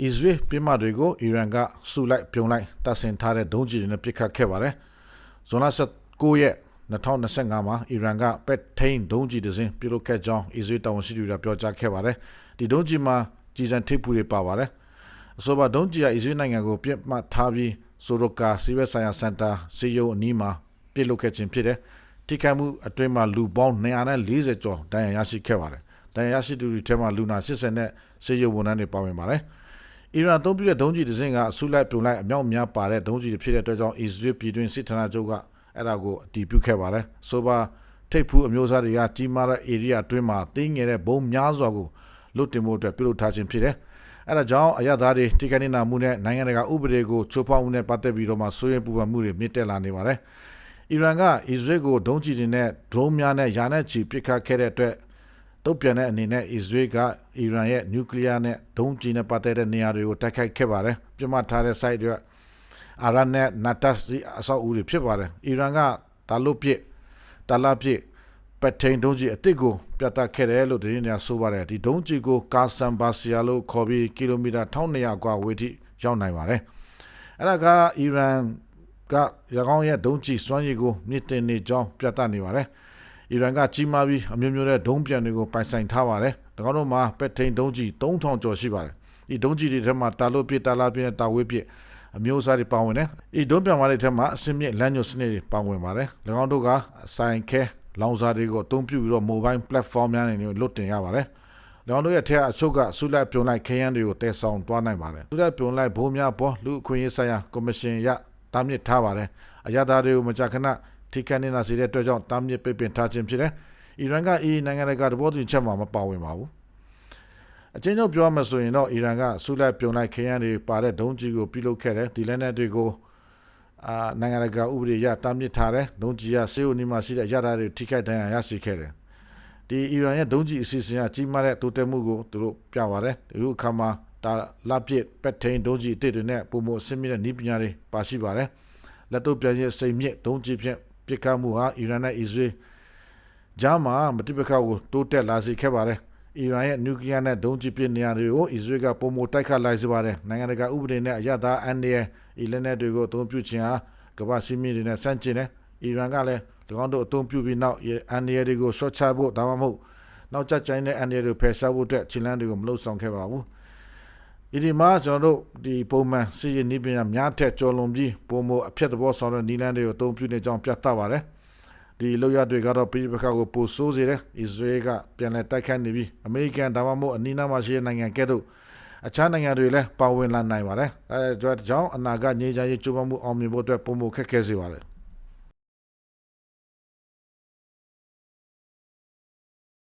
အစ္စရေးပြည်မတွေကိုအီရန်ကဆူလိုက်ပြုံလိုက်တပ်ဆင်ထားတဲ့ဒုံးကျည်တွေနဲ့ပစ်ခတ်ခဲ့ပါတယ်။ဇွန်လ19ရက်2025မှာအီရန်ကပက်ထိန်ဒုံးကျည်တစ်စင်းပြုလုပ်ခဲ့ကြောင်းအစ္စရေးတာဝန်ရှိသူတွေကပြောကြားခဲ့ပါတယ်။ဒီဒုံးကျည်မှာကြီးစံထိပ်ဖူးတွေပါပါတယ်။အဆိုပါဒုံးကျည်ကအစ္စရေးနိုင်ငံကိုပြစ်မှတ်ထားပြီးဆိုရိုကာစီဝက်ဆိုင်ယာစင်တာစီယိုအနီးမှာပြစ်လုပ်ခဲ့ခြင်းဖြစ်တယ်။ထိခိုက်မှုအတွင်းမှာလူပေါင်း240ကျော်ဒဏ်ရာရရှိခဲ့ပါတယ်။ဒဏ်ရာရရှိသူတွေထဲမှာလူနာ80နဲ့စီယိုဝန်ထမ်းတွေပါဝင်ပါတယ်။ အီရန်အသုံးပြုတဲ့ဒုံးကျည်တစ်စင်းကအဆုလိုက်ပြုံလိုက်အမြောက်များပါတဲ့ဒုံးကျည်တွေဖြစ်တဲ့အတွက်ကြောင့်အစ္စရေးပြည်တွင်းစစ်ဌာနချုပ်ကအဲ့ဒါကိုအတည်ပြုခဲ့ပါတယ်။ဆိုပါထိပ်ဖူးအမျိုးအစားတွေကကြီးမားတဲ့ area အတွင်းမှာတင်းငယ်တဲ့ဘုံများစွာကိုလွတ်တင်မှုအတွက်ပြုလုပ်ထားခြင်းဖြစ်တယ်။အဲ့ဒါကြောင့်အရသာတွေတိကျနေတာမှုနဲ့နိုင်ငံတကာဥပဒေကိုချိုးဖောက်မှုနဲ့ပတ်သက်ပြီးတော့မှစိုးရိမ်ပူပန်မှုတွေမြင့်တက်လာနေပါတယ်။အီရန်ကအစ္စရေးကိုဒုံးကျည်တွေနဲ့ drone များနဲ့ယာနဲ့ချီပစ်ခတ်ခဲ့တဲ့အတွက် တုတ်ပြန်တဲ့အနေနဲ့အစ္စရေးကအီရန်ရဲ့နျူကလ িয়ার နဲ့ဒုံးကျည်နဲ့ပတ်သက်တဲ့နေရာတွေကိုတိုက်ခိုက်ခဲ့ပါတယ်။ပြမထားတဲ့ site တွေအာရန်နဲ့နတ်တက်စီအဆောက်အဦတွေဖြစ်ပါတယ်။အီရန်ကဒါလုပစ်တာလာပစ်ပထိန်ဒုံးကျည်အစ်စ်ကိုပြတ်တက်ခဲ့တယ်လို့သတင်းများဆိုပါတယ်ဒီဒုံးကျည်ကိုကာဆန်ဘာစီယာလို့ခေါ်ပြီးကီလိုမီတာ1200กว่าဝေးထိရောက်နိုင်ပါတယ်အဲ့ဒါကအီရန်ကရကောင်းရဲ့ဒုံးကျည်စွမ်းရည်ကိုမြင့်တင်နေကြောင်းပြသနေပါတယ် အီရန်ကကြီးမားပြီးအမျိုးမျိုးတဲ့ဒုံးပြန်တွေကိုပိုင်ဆိုင်ထားပါတယ်။ဒါကတော့မှပက်ထိန်ဒုံးကျည်3000ကျော်ရှိပါတယ်။ဒီဒုံးကျည်တွေထဲမှာတာလို့ပြတာလာပြတာဝေးပြအမျိုးအစားတွေပါဝင်တယ်။ဒီဒုံးပြန်ပါတဲ့ထဲမှာအစင်းမြင့်လမ်းညွှန်စနစ်တွေပါဝင်ပါတယ်။၎င်းတို့ကဆိုင်ခဲလောင်စာတွေကိုအသုံးပြုပြီးတော့ mobile platform များနေလွတ်တင်ရပါတယ်။၎င်းတို့ရဲ့ထဲအချုပ်ကဆုလိုက်ပြုံလိုက်ခရမ်းတွေကိုတည်ဆောင်သွားနိုင်ပါတယ်။ဆုလိုက်ပြုံလိုက်ဘိုးများပေါ်လူအခွင့်အရေးဆိုင်ရာကော်မရှင်ရတားမြစ်ထားပါတယ်။အရသာတွေကိုမကြာခဏ ထိခိုက်နေတာစီတဲ့အတွက်ကြောင့်တားမြစ်ပိတ်ပင်ထားခြင်းဖြစ်တယ်။အီရန်ကအီနိုင်ငံတကာတဘောတူချက်မှာမပါဝင်ပါဘူး။အချင်းချင်းပြောမှဆိုရင်တော့အီရန်ကဆုလိုက်ပြုံလိုက်ခရမ်းတွေပါတဲ့ဒုံးကြီးကိုပြုလုပ်ခဲ့တယ်ဒီလက်နက်တွေကိုအာနိုင်ငံတကာဥပဒေရတားမြစ်ထားတယ်ဒုံးကြီးရစေဦးနီမှာရှိတဲ့ရတာတွေထိခိုက်ဒဏ်ရာရရှိခဲ့တယ်ဒီအီရန်ရဲ့ဒုံးကြီးအစီအစဉ်ကကြီးမားတဲ့တိုးတက်မှုကိုသူတို့ပြပါတယ်ဒီလိုအခါမှာဒါလပစ်ပက်ထိန်ဒုံးကြီးအစ်တွေနဲ့ပုံမအစင်းမြင့်တဲ့နည်းပညာတွေပါရှိပါတယ်လက်တော့ပြန်ရဲ့စိတ်မြင့်ဒုံးကြီးဖြင့်ပ စ်ခတ်မှုဟာအီရန်နဲ့အစ္စရေးဂျာမာမတိပခါကိုတိုးတက်လာစေခဲ့ပါတယ်အီရန်ရဲ့နျူကလ িয়ার နဲ့ဒုံးကျည်ပစ်နေရာတွေကိုအစ္စရေးကပုံမတိုက်ခတ်လိုက်စေပါတယ်နိုင်ငံတကာဥပဒေနဲ့အရသာအန်ဒီရဲ့အီလက်နက်တွေကိုအသုံးပြုခြင်းဟာကမ္ဘာစီမီတွေနဲ့ဆန့်ကျင်တယ်အီရန်ကလည်းဒီကောင်တို့အသုံးပြုပြီးနောက်အန်ဒီရဲ့တွေကိုရှော့ချဖို့ဒါမှမဟုတ်နောက်ကျကျိုင်းတဲ့အန်ဒီရဲ့တွေဖယ်ရှားဖို့အတွက်ခြေလမ်းတွေကိုမလုပ်ဆောင်ခဲ့ပါဘူး ဒီဒီမှာကျွန်တော်တို့ဒီပုံမှန်စီရင်နည်းပညာများထက်ကျော်လွန်ပြီးပုံမအဖြစ်သဘောဆောင်တဲ့နီလန်းတွေကိုအသုံးပြုနေကြောင်းပြသပါတယ်ဒီလောက်ရတွေကတော့ပြည်ပခါကိုပိုဆိုးစေတယ်အစ္စရေးကပြန်လည်တိုက်ခိုက်နေပြီးအမေရိကန်ဒါမှမဟုတ်အနီးနားမှာရှိတဲ့နိုင်ငံကဲ့သို့အခြားနိုင်ငံတွေလည်းပါဝင်လာနိုင်ပါတယ်အဲဒါကြောင့်အနာဂတ်ငြိမ်းချမ်းရေးကြိုးပမ်းမှုအောင်မြင်ဖို့အတွက်ပုံမခက်ခဲစေပါတယ်